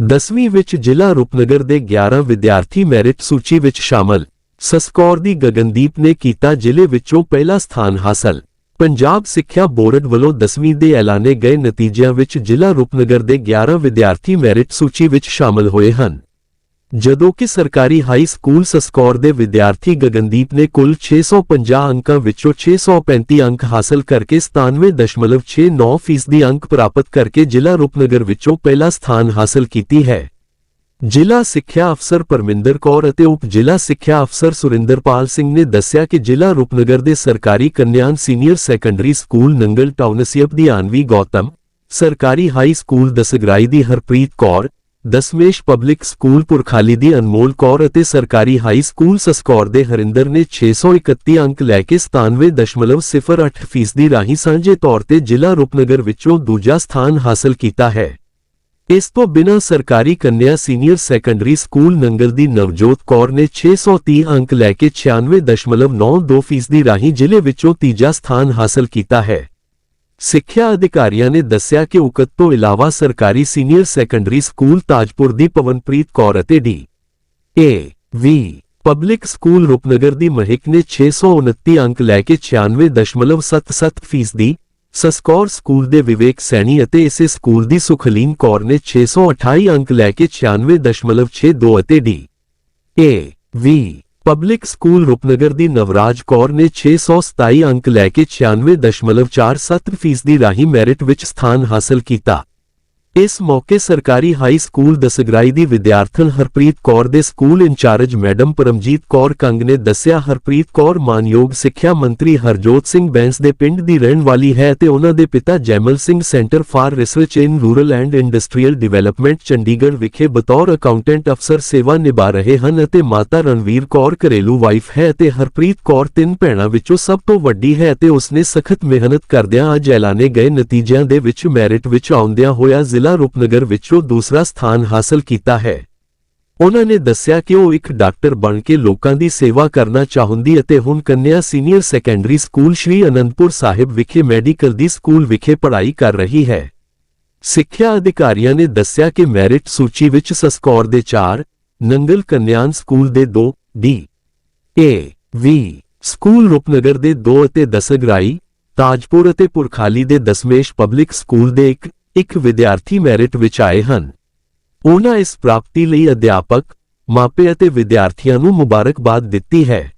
10ਵੀਂ ਵਿੱਚ ਜ਼ਿਲ੍ਹਾ ਰੂਪਨਗਰ ਦੇ 11 ਵਿਦਿਆਰਥੀ ਮੈਰਿਟ ਸੂਚੀ ਵਿੱਚ ਸ਼ਾਮਲ। ਸਸਕੌਰ ਦੀ ਗਗਨਦੀਪ ਨੇ ਕੀਤਾ ਜ਼ਿਲ੍ਹੇ ਵਿੱਚੋਂ ਪਹਿਲਾ ਸਥਾਨ ਹਾਸਲ। ਪੰਜਾਬ ਸਿੱਖਿਆ ਬੋਰਡ ਵੱਲੋਂ 10ਵੀਂ ਦੇ ਐਲਾਨੇ ਗਏ ਨਤੀਜਿਆਂ ਵਿੱਚ ਜ਼ਿਲ੍ਹਾ ਰੂਪਨਗਰ ਦੇ 11 ਵਿਦਿਆਰਥੀ ਮੈਰਿਟ ਸੂਚੀ ਵਿੱਚ ਸ਼ਾਮਲ ਹੋਏ ਹਨ। ਜਦੋਂ ਕਿ ਸਰਕਾਰੀ ਹਾਈ ਸਕੂਲ ਸਸਕੌਰ ਦੇ ਵਿਦਿਆਰਥੀ ਗਗਨਦੀਪ ਨੇ ਕੁੱਲ 650 ਅੰਕਾਂ ਵਿੱਚੋਂ 635 ਅੰਕ ਹਾਸਲ ਕਰਕੇ 97.69% ਫੀਸਦੀ ਅੰਕ ਪ੍ਰਾਪਤ ਕਰਕੇ ਜ਼ਿਲ੍ਹਾ ਰੂਪਨਗਰ ਵਿੱਚੋਂ ਪਹਿਲਾ ਸਥਾਨ ਹਾਸਲ ਕੀਤੀ ਹੈ। ਜ਼ਿਲ੍ਹਾ ਸਿੱਖਿਆ ਅਫਸਰ ਪਰਮਿੰਦਰ ਕੌਰ ਅਤੇ ਉਪ ਜ਼ਿਲ੍ਹਾ ਸਿੱਖਿਆ ਅਫਸਰ ਸੁਰਿੰਦਰਪਾਲ ਸਿੰਘ ਨੇ ਦੱਸਿਆ ਕਿ ਜ਼ਿਲ੍ਹਾ ਰੂਪਨਗਰ ਦੇ ਸਰਕਾਰੀ ਕੰਨਿਆਨ senior secondary school Nangal township ਦੀ ਆਨਵੀ ਗੌਤਮ, ਸਰਕਾਰੀ ਹਾਈ ਸਕੂਲ ਦਸਗਰਾਈ ਦੀ ਹਰਪ੍ਰੀਤ ਕੌਰ ਦਸਮੇਸ਼ ਪਬਲਿਕ ਸਕੂਲ ਪੁਰਖਾਲੀ ਦੀ ਅਨਮੋਲ ਕੌਰ ਅਤੇ ਸਰਕਾਰੀ ਹਾਈ ਸਕੂਲ ਸਸਕੌਰ ਦੇ ਹਰਿੰਦਰ ਨੇ 631 ਅੰਕ ਲੈ ਕੇ 97.08% ਫੀਸਦੀ ਰਾਹੀਂ ਸਾਂਝੇ ਤੌਰ ਤੇ ਜ਼ਿਲ੍ਹਾ ਰੂਪਨਗਰ ਵਿੱਚੋਂ ਦੂਜਾ ਸਥਾਨ ਹਾਸਲ ਕੀਤਾ ਹੈ। ਇਸ ਤੋਂ ਬਿਨਾਂ ਸਰਕਾਰੀ ਕੰਨਿਆ ਸੀਨੀਅਰ ਸੈਕੰਡਰੀ ਸਕੂਲ ਨੰਗਲ ਦੀ ਨਵਜੋਤ ਕੌਰ ਨੇ 630 ਅੰਕ ਲੈ ਕੇ 96.92% ਫੀਸਦੀ ਰਾਹੀਂ ਜ਼ਿਲ੍ਹੇ ਵਿੱਚੋਂ ਤੀਜਾ ਸਥਾਨ ਹਾਸਲ ਕੀਤਾ ਹੈ। ਸਿੱਖਿਆ ਅਧਿਕਾਰੀਆਂ ਨੇ ਦੱਸਿਆ ਕਿ ਉਕਤ ਤੋਂ ਇਲਾਵਾ ਸਰਕਾਰੀ ਸੀਨੀਅਰ ਸੈਕੰਡਰੀ ਸਕੂਲ ਤਾਜਪੁਰ ਦੀ ਪਵਨਪ੍ਰੀਤ ਕੌਰ ਅਤੇ D. A. V. Public school Rupnagar ਦੀ ਮਹਿਕ ਨੇ 629 ਅੰਕ ਲੈ ਕੇ 96.77% ਫੀਸਦੀ ਸਸਕੌਰ ਸਕੂਲ ਦੇ ਵਿਵੇਕ ਸੈਣੀ ਅਤੇ ਇਸੇ ਸਕੂਲ ਦੀ ਸੁਖਲੀਨ ਕੌਰ ਨੇ 628 ਅੰਕ ਲੈ ਕੇ 96.62 ਅਤੇ D. A. V. Public school Rupnagar ਦੀ ਨਵਰਾਜ ਕੌਰ ਨੇ 627 ਅੰਕ ਲੈ ਕੇ 96.47% ਫੀਸਦੀ ਰਾਹੀਂ ਮੈਰਿਟ ਵਿੱਚ ਸਥਾਨ ਹਾਸਲ ਕੀਤਾ। ਇਸ ਮੌਕੇ ਸਰਕਾਰੀ ਹਾਈ ਸਕੂਲ ਦਸਗਰਾਈ ਦੀ ਵਿਦਿਆਰਥਣ ਹਰਪ੍ਰੀਤ ਕੌਰ ਦੇ school in charge madam Paramjit Kaur Kang ਨੇ ਦੱਸਿਆ, ਹਰਪ੍ਰੀਤ ਕੌਰ ਮਾਨਯੋਗ ਸਿੱਖਿਆ ਮੰਤਰੀ ਹਰਜੋਤ ਸਿੰਘ ਬੈਂਸ ਦੇ ਪਿੰਡ ਦੀ ਰਹਿਣ ਵਾਲੀ ਹੈ ਤੇ ਉਹਨਾਂ ਦੇ ਪਿਤਾ Jaimal Singh centre for research in rural and industrial development, Chandigarh ਵਿਖੇ ਬਤੌਰ ਅਕਾਊਂਟੈਂਟ ਅਫਸਰ ਸੇਵਾ ਨਿਭਾ ਰਹੇ ਹਨ ਅਤੇ ਮਾਤਾ ਰਣਵੀਰ ਕੌਰ ਘਰੇਲੂ ਵਾਈਫ ਹੈ ਤੇ ਹਰਪ੍ਰੀਤ ਕੌਰ ਤਿੰਨ ਭੈਣਾਂ ਵਿੱਚੋਂ ਸਭ ਤੋਂ ਵੱਡੀ ਹੈ ਤੇ ਉਸਨੇ ਸਖਤ ਮਿਹਨਤ ਕਰਦਿਆਂ ਅੱਜ ਐਲਾਨੇ ਗਏ ਨਤੀਜਿਆਂ ਦੇ ਵਿੱਚ ਮੈਰਿਟ ਵਿੱਚ ਆਉਂਦਿਆਂ ਹੋਇਆ ਜ਼ਿਲ੍ਹਾ ਰੂਪਨਗਰ ਵਿੱਚੋਂ ਦੂਸਰਾ ਸਥਾਨ ਹਾਸਲ ਕੀਤਾ ਹੈ। ਉਹਨਾਂ ਨੇ ਦੱਸਿਆ ਕਿ ਉਹ ਇੱਕ ਡਾਕਟਰ ਬਣ ਕੇ ਲੋਕਾਂ ਦੀ ਸੇਵਾ ਕਰਨਾ ਚਾਹੁੰਦੀ ਅਤੇ ਹੁਣ ਕੰਨਿਆ senior secondary school Shri Anandpur Sahib ਵਿਖੇ ਮੈਡੀਕਲ ਦੀ ਸਕੂਲ ਵਿਖੇ ਪੜ੍ਹਾਈ ਕਰ ਰਹੀ ਹੈ। ਸਿੱਖਿਆ ਅਧਿਕਾਰੀਆਂ ਨੇ ਦੱਸਿਆ ਕਿ ਮੈਰਿਟ ਸੂਚੀ ਵਿੱਚ ਸਸਕੌਰ ਦੇ 4 ਨੰਗਲ ਕੰਨਿਆਨ ਸਕੂਲ ਦੇ 2 D, A, V, school Rupnagar ਦੇ 2 ਅਤੇ ਦਸਗਰਾਈ, ਤਾਜਪੁਰ ਅਤੇ ਪੁਰਖਾਲੀ ਦੇ ਦਸਮੇਸ਼ ਪਬਲਿਕ ਸਕੂਲ ਦੇ ਇੱਕ ਇੱਕ ਵਿਦਿਆਰਥੀ ਮੈਰਿਟ ਵਿੱਚ ਆਏ ਹਨ। ਉਹਨਾਂ ਇਸ ਪ੍ਰਾਪਤੀ ਲਈ ਅਧਿਆਪਕ, ਮਾਪੇ ਅਤੇ ਵਿਦਿਆਰਥੀਆਂ ਨੂੰ ਮੁਬਾਰਕਬਾਦ ਦਿੱਤੀ ਹੈ।